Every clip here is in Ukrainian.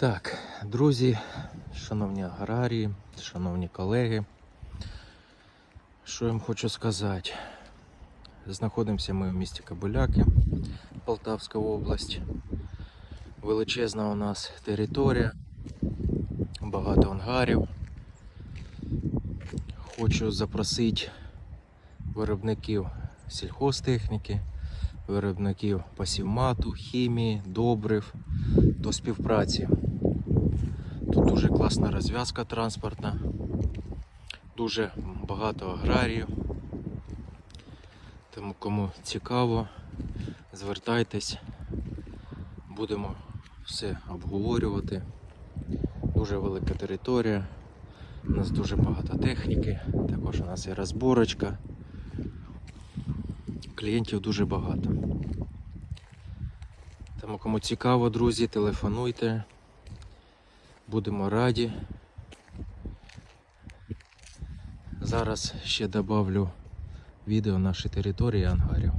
Так, друзі, шановні аграрії, шановні колеги, що я вам хочу сказати? Знаходимося ми в місті Кабуляки, Полтавська область. Величезна у нас територія, багато ангарів. Хочу запросити виробників сільхозтехніки, виробників пасівмату, хімії, добрив до співпраці. Тут дуже класна розв'язка транспортна, дуже багато аграріїв. Тому кому цікаво, звертайтесь, будемо все обговорювати. Дуже велика територія, у нас дуже багато техніки, також у нас є розборочка. Клієнтів дуже багато. Тому кому цікаво, друзі, телефонуйте. Будемо раді. Зараз ще добавлю відео нашої території ангарів.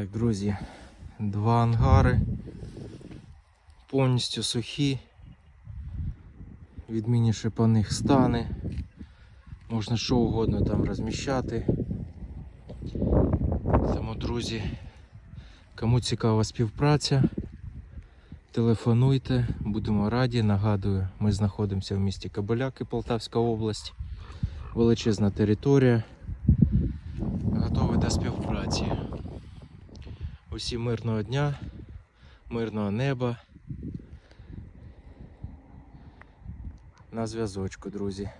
Так, друзі, два ангари. Повністю сухі. Відмінні шипаних стани. Можна що угодно там розміщати. Тому, друзі, кому цікава співпраця, телефонуйте, будемо раді. Нагадую, ми знаходимося в місті Кабеляки, Полтавська область. Величезна територія. Готові до співпраці. Усім мирного дня, мирного неба. На зв'язочку, друзі.